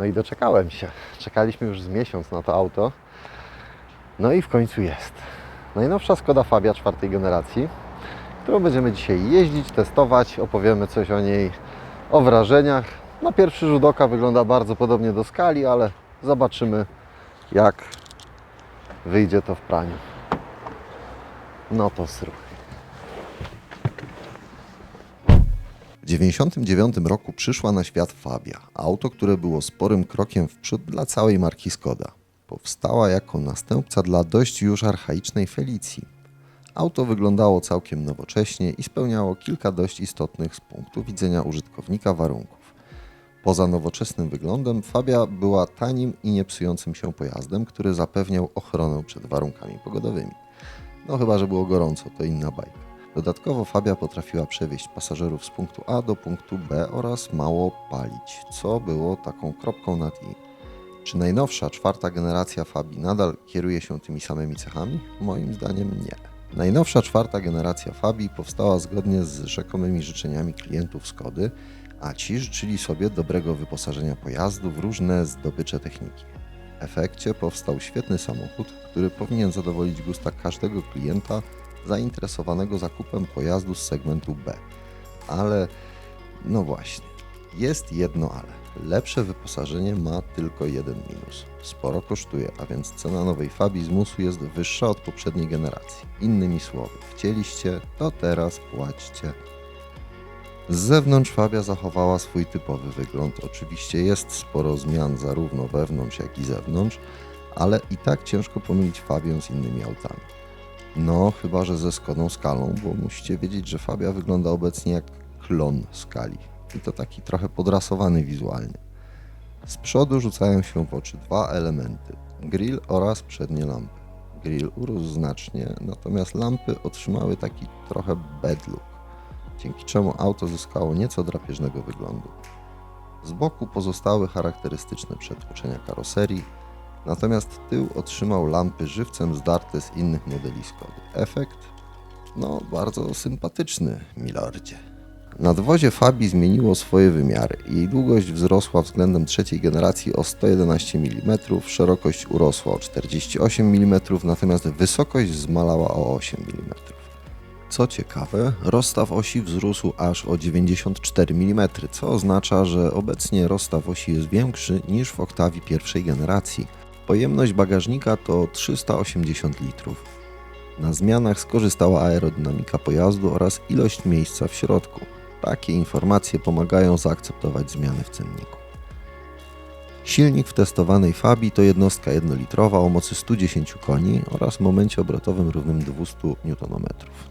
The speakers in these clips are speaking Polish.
No i doczekałem się. Czekaliśmy już z miesiąc na to auto. No i w końcu jest. Najnowsza Skoda Fabia czwartej generacji, którą będziemy dzisiaj jeździć, testować. Opowiemy coś o niej, o wrażeniach. Na pierwszy rzut oka wygląda bardzo podobnie do skali, ale zobaczymy jak wyjdzie to w praniu. No to sruch. W 1999 roku przyszła na świat Fabia, auto, które było sporym krokiem w przód dla całej marki Skoda. Powstała jako następca dla dość już archaicznej Felicji. Auto wyglądało całkiem nowocześnie i spełniało kilka dość istotnych z punktu widzenia użytkownika warunków. Poza nowoczesnym wyglądem, Fabia była tanim i niepsującym się pojazdem, który zapewniał ochronę przed warunkami pogodowymi. No chyba, że było gorąco, to inna bajka. Dodatkowo Fabia potrafiła przewieźć pasażerów z punktu A do punktu B oraz mało palić, co było taką kropką nad i. Czy najnowsza, czwarta generacja Fabii nadal kieruje się tymi samymi cechami? Moim zdaniem nie. Najnowsza, czwarta generacja Fabii powstała zgodnie z rzekomymi życzeniami klientów Skody, a ci życzyli sobie dobrego wyposażenia pojazdu w różne zdobycze techniki. W efekcie powstał świetny samochód, który powinien zadowolić gusta każdego klienta zainteresowanego zakupem pojazdu z segmentu B. Ale no właśnie, jest jedno ale. Lepsze wyposażenie ma tylko jeden minus. Sporo kosztuje, a więc cena nowej Fabii z musu jest wyższa od poprzedniej generacji. Innymi słowy, chcieliście, to teraz płaćcie. Z zewnątrz Fabia zachowała swój typowy wygląd. Oczywiście jest sporo zmian zarówno wewnątrz, jak i zewnątrz, ale i tak ciężko pomylić Fabię z innymi autami. No, chyba że ze Skodą Skalą, bo musicie wiedzieć, że Fabia wygląda obecnie jak klon Skali. I to taki trochę podrasowany wizualnie. Z przodu rzucają się w oczy dwa elementy: grill oraz przednie lampy. Grill urósł znacznie, natomiast lampy otrzymały taki trochę bad look, dzięki czemu auto zyskało nieco drapieżnego wyglądu. Z boku pozostały charakterystyczne przetłoczenia karoserii, natomiast tył otrzymał lampy żywcem zdarte z innych modeli Skody. Efekt? No, bardzo sympatyczny, milordzie. Nadwozie Fabii zmieniło swoje wymiary. Jej długość wzrosła względem trzeciej generacji o 111 mm, szerokość urosła o 48 mm, natomiast wysokość zmalała o 8 mm. Co ciekawe, rozstaw osi wzrósł aż o 94 mm, co oznacza, że obecnie rozstaw osi jest większy niż w oktawie pierwszej generacji. Pojemność bagażnika to 380 litrów. Na zmianach skorzystała aerodynamika pojazdu oraz ilość miejsca w środku. Takie informacje pomagają zaakceptować zmiany w cenniku. Silnik w testowanej Fabii to jednostka jednolitrowa o mocy 110 koni oraz momencie obrotowym równym 200 Nm.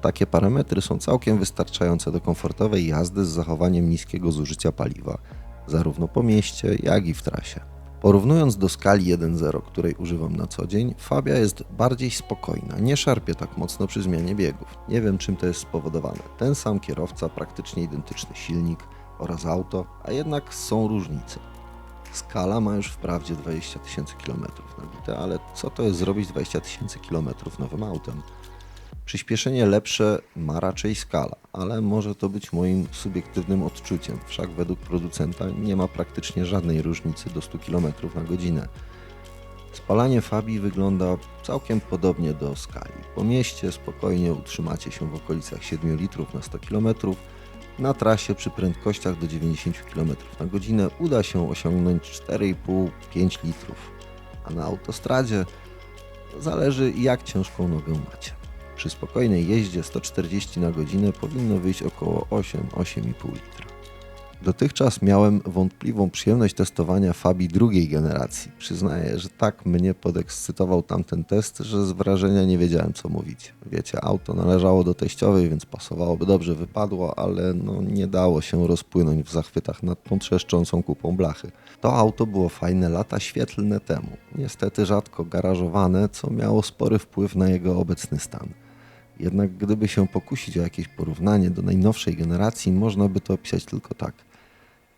Takie parametry są całkiem wystarczające do komfortowej jazdy z zachowaniem niskiego zużycia paliwa, zarówno po mieście, jak i w trasie. Porównując do skali 1.0, której używam na co dzień, Fabia jest bardziej spokojna, nie szarpie tak mocno przy zmianie biegów. Nie wiem czym to jest spowodowane. Ten sam kierowca, praktycznie identyczny silnik oraz auto, a jednak są różnice. Skala ma już wprawdzie 20 tysięcy kilometrów nabite, ale co to jest zrobić 20 tysięcy kilometrów nowym autem? Przyspieszenie lepsze ma raczej skala, ale może to być moim subiektywnym odczuciem, wszak według producenta nie ma praktycznie żadnej różnicy do 100 km na godzinę. Spalanie Fabii wygląda całkiem podobnie do skali. Po mieście spokojnie utrzymacie się w okolicach 7 litrów na 100 km. Na trasie przy prędkościach do 90 km na godzinę uda się osiągnąć 4,5-5 litrów, a na autostradzie zależy jak ciężką nogę macie. Przy spokojnej jeździe 140 na godzinę powinno wyjść około 8-8,5 litra. Dotychczas miałem wątpliwą przyjemność testowania Fabii drugiej generacji. Przyznaję, że tak mnie podekscytował tamten test, że z wrażenia nie wiedziałem co mówić. Wiecie, auto należało do teściowej, więc pasowałoby dobrze wypadło, ale no nie dało się rozpłynąć w zachwytach nad tą trzeszczącą kupą blachy. To auto było fajne lata świetlne temu. Niestety rzadko garażowane, co miało spory wpływ na jego obecny stan. Jednak gdyby się pokusić o jakieś porównanie do najnowszej generacji, można by to opisać tylko tak.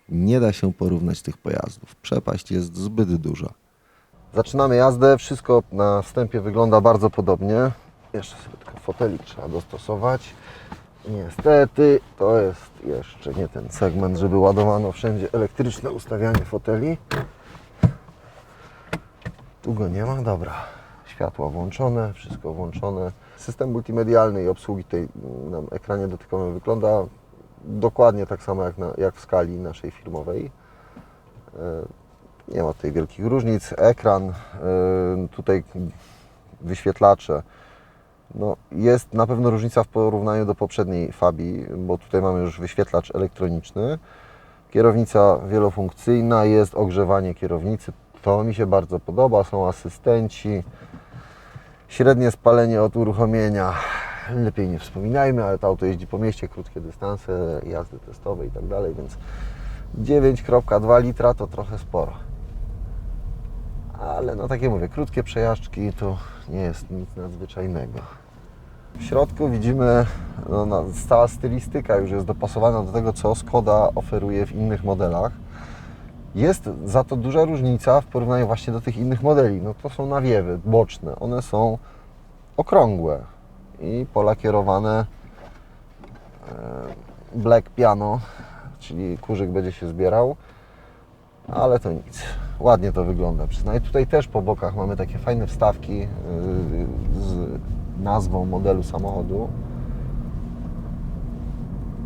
Nie da się porównać tych pojazdów. Przepaść jest zbyt duża. Zaczynamy jazdę. Wszystko na wstępie wygląda bardzo podobnie. Jeszcze sobie tylko fotelik trzeba dostosować. Niestety to jest jeszcze nie ten segment, żeby ładowano wszędzie elektryczne ustawianie foteli. Tu go nie ma, dobra. Światła włączone, wszystko włączone. System multimedialny i obsługi tej na ekranie dotykowym wygląda dokładnie tak samo jak, na, jak w skali naszej firmowej. E, Nie ma tutaj wielkich różnic. Ekran, e, tutaj wyświetlacze. No, jest na pewno różnica w porównaniu do poprzedniej Fabii, bo tutaj mamy już wyświetlacz elektroniczny. Kierownica wielofunkcyjna, jest ogrzewanie kierownicy. To mi się bardzo podoba. Są asystenci. Średnie spalenie od uruchomienia. Lepiej nie wspominajmy, ale to auto jeździ po mieście, krótkie dystanse, jazdy testowe i tak dalej, więc 9,2 litra to trochę sporo. Ale no takie mówię, krótkie przejażdżki to nie jest nic nadzwyczajnego. W środku widzimy, no, no, cała stylistyka już jest dopasowana do tego, co Skoda oferuje w innych modelach. Jest za to duża różnica w porównaniu właśnie do tych innych modeli. No to są nawiewy boczne, one są okrągłe i pola kierowane e, black piano, czyli kurzyk będzie się zbierał, ale to nic. Ładnie to wygląda. Przyznaję, tutaj też po bokach mamy takie fajne wstawki yy, z nazwą modelu samochodu.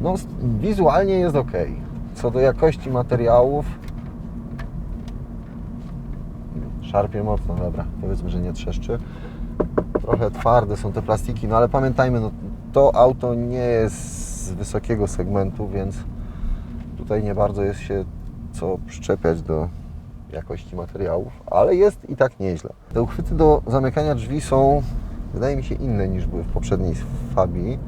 No, wizualnie jest ok. Co do jakości materiałów, szarpie mocno, dobra, powiedzmy, że nie trzeszczy. Trochę twarde są te plastiki, no ale pamiętajmy, no, to auto nie jest z wysokiego segmentu, więc tutaj nie bardzo jest się co przyczepiać do jakości materiałów, ale jest i tak nieźle. Te uchwyty do zamykania drzwi są, wydaje mi się, inne niż były w poprzedniej Fabii.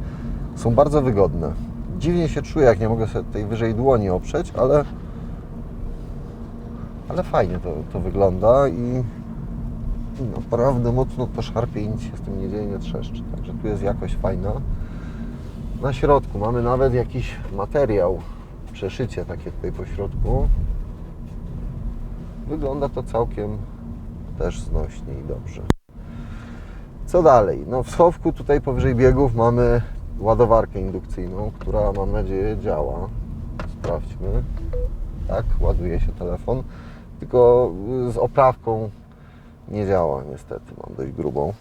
Są bardzo wygodne. Dziwnie się czuję, jak nie mogę sobie tej wyżej dłoni oprzeć, ale, ale fajnie to, to wygląda i naprawdę mocno to szarpie i nic się z tym nie dzieje, nie trzeszczy. Także tu jest jakość fajna. Na środku mamy nawet jakiś materiał, przeszycie takie tutaj po środku. Wygląda to całkiem też znośnie i dobrze. Co dalej? No w schowku tutaj powyżej biegów mamy ładowarkę indukcyjną, która mam nadzieję działa. Sprawdźmy. Tak, ładuje się telefon. Tylko z oprawką nie działa niestety, mam dość grubą.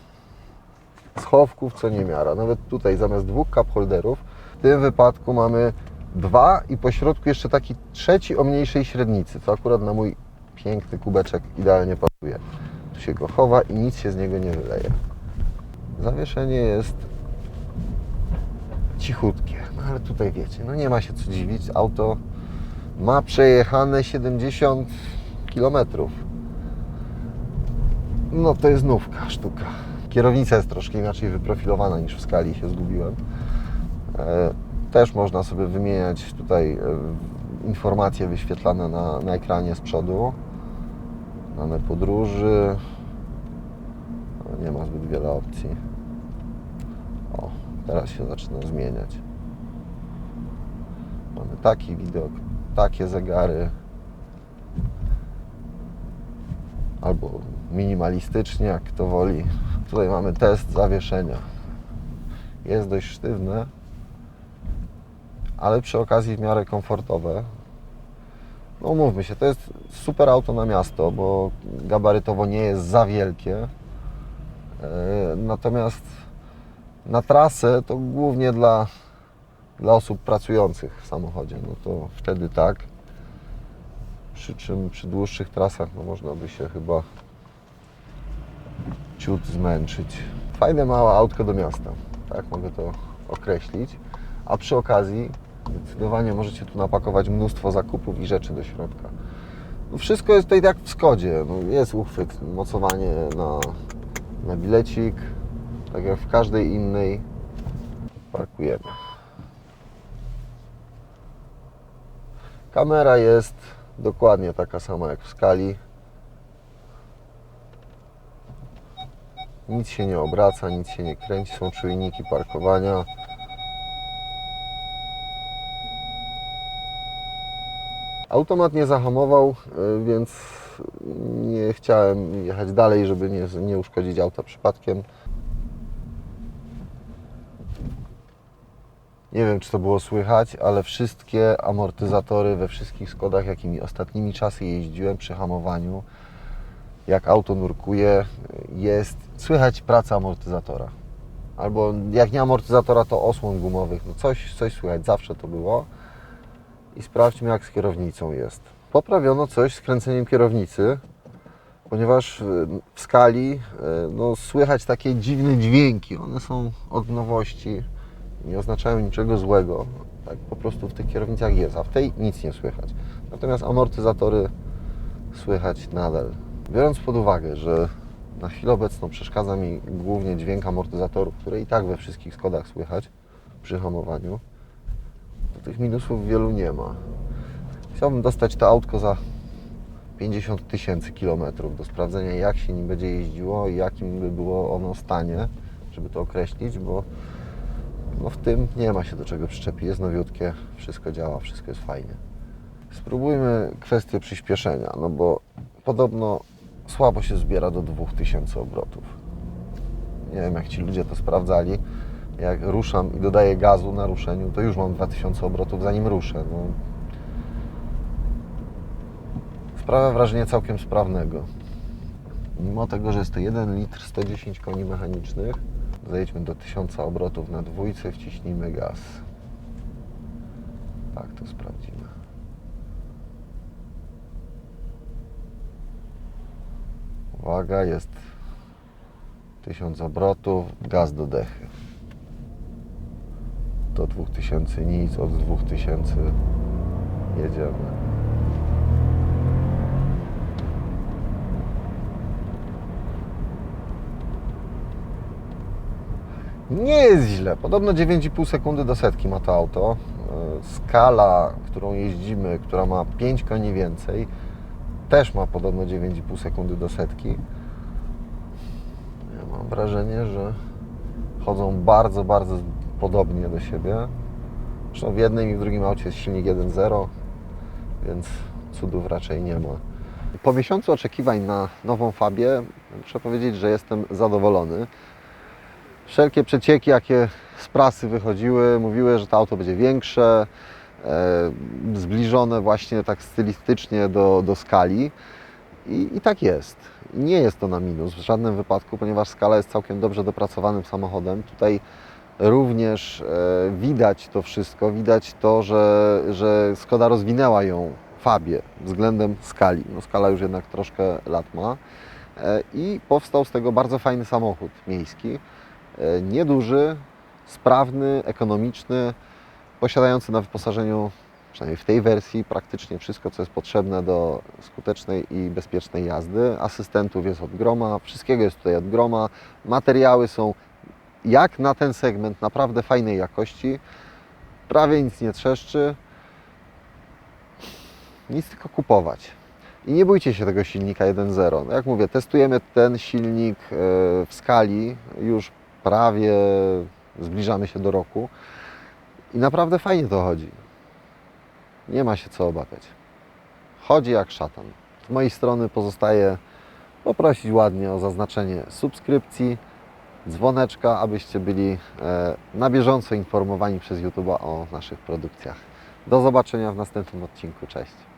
Schowków co niemiara. Nawet tutaj zamiast dwóch cup holderów, w tym wypadku mamy dwa i po środku jeszcze taki trzeci o mniejszej średnicy, co akurat na mój piękny kubeczek idealnie pasuje. Tu się go chowa i nic się z niego nie wyleje. Zawieszenie jest cichutkie, no ale tutaj wiecie, no nie ma się co dziwić, auto ma przejechane 70 kilometrów. No to jest nówka, sztuka. Kierownica jest troszkę inaczej wyprofilowana niż w skali, się zgubiłem. E, Też można sobie wymieniać tutaj e, informacje wyświetlane na, na ekranie z przodu. Dane podróży. Nie ma zbyt wiele opcji. O, teraz się zaczyna zmieniać. Mamy taki widok, takie zegary. Albo minimalistycznie, jak kto woli. Tutaj mamy test zawieszenia. Jest dość sztywne, ale przy okazji w miarę komfortowe. No umówmy się, to jest super auto na miasto, bo gabarytowo nie jest za wielkie. E, Natomiast na trasę to głównie dla, dla osób pracujących w samochodzie. No to wtedy tak. Przy czym przy dłuższych trasach no można by się chyba ciut zmęczyć. Fajne małe autko do miasta, tak mogę to określić. A przy okazji zdecydowanie możecie tu napakować mnóstwo zakupów i rzeczy do środka. No wszystko jest tutaj jak w Skodzie. No jest uchwyt, mocowanie na, na bilecik, tak jak w każdej innej. Parkujemy. Kamera jest dokładnie taka sama jak w skali. Nic się nie obraca, nic się nie kręci, są czujniki parkowania. Automat nie zahamował, y, więc nie chciałem jechać dalej, żeby nie, nie uszkodzić auta przypadkiem. Nie wiem, czy to było słychać, ale wszystkie amortyzatory we wszystkich Skodach, jakimi ostatnimi czasy jeździłem przy hamowaniu, jak auto nurkuje, jest słychać pracę amortyzatora. Albo jak nie amortyzatora, to osłon gumowych. No coś, coś słychać, zawsze to było. I sprawdźmy, jak z kierownicą jest. Poprawiono coś z kręceniem kierownicy, ponieważ y, w skali y, no, słychać takie dziwne dźwięki. One są od nowości, nie oznaczają niczego złego. Tak po prostu w tych kierownicach jest, a w tej nic nie słychać. Natomiast amortyzatory słychać nadal. Biorąc pod uwagę, że na chwilę obecną przeszkadza mi głównie dźwięk amortyzatorów, które i tak we wszystkich Skodach słychać przy hamowaniu, to tych minusów wielu nie ma. Chciałbym dostać to autko za 50 tysięcy kilometrów do sprawdzenia, jak się nim będzie jeździło i jakim by było ono stanie, żeby to określić, bo no w tym nie ma się do czego przyczepić. Jest nowiutkie, wszystko działa, wszystko jest fajnie. Spróbujmy kwestię przyspieszenia, no bo podobno słabo się zbiera do 2000 obrotów. Nie wiem, jak ci ludzie to sprawdzali. Jak ruszam i dodaję gazu na ruszeniu, to już mam 2000 obrotów, zanim ruszę. No. Sprawia wrażenie całkiem sprawnego. Mimo tego, że jest to 1 litr 110 koni mechanicznych, zejdźmy do 1000 obrotów na dwójce, wciśnijmy gaz. Tak, to sprawdzimy. Uwaga, jest 1000 obrotów, gaz do dechy. Do 2000 nic, od 2000 jedziemy. Nie jest źle. Podobno 9,5 sekundy do setki ma to auto. E, Skala, którą jeździmy, która ma 5 koni więcej, też ma podobno 9,5 sekundy do setki. Ja mam wrażenie, że chodzą bardzo, bardzo podobnie do siebie. Zresztą w jednym i w drugim aucie jest silnik 1.0, więc cudów raczej nie ma. Po miesiącu oczekiwań na nową Fabię muszę powiedzieć, że jestem zadowolony. Wszelkie przecieki, jakie z prasy wychodziły, mówiły, że to auto będzie większe, e, zbliżone właśnie tak stylistycznie do, do skali. I, I tak jest. Nie jest to na minus w żadnym wypadku, ponieważ skala jest całkiem dobrze dopracowanym samochodem. Tutaj również e, widać to wszystko, widać to, że, że Skoda rozwinęła ją Fabię względem skali. No, skala już jednak troszkę lat ma. E, I powstał z tego bardzo fajny samochód miejski. E, Nieduży, sprawny, ekonomiczny, posiadający na wyposażeniu, przynajmniej w tej wersji, praktycznie wszystko, co jest potrzebne do skutecznej i bezpiecznej jazdy. Asystentów jest od groma, wszystkiego jest tutaj od groma. Materiały są jak na ten segment naprawdę fajnej jakości. Prawie nic nie trzeszczy. Nic tylko kupować. I nie bójcie się tego silnika 1.0. No jak mówię, testujemy ten silnik e, w skali już prawie zbliżamy się do roku i naprawdę fajnie to chodzi. Nie ma się co obawiać. Chodzi jak szatan. Z mojej strony pozostaje poprosić ładnie o zaznaczenie subskrypcji, dzwoneczka, abyście byli e, na bieżąco informowani przez YouTube'a o naszych produkcjach. Do zobaczenia w następnym odcinku. Cześć.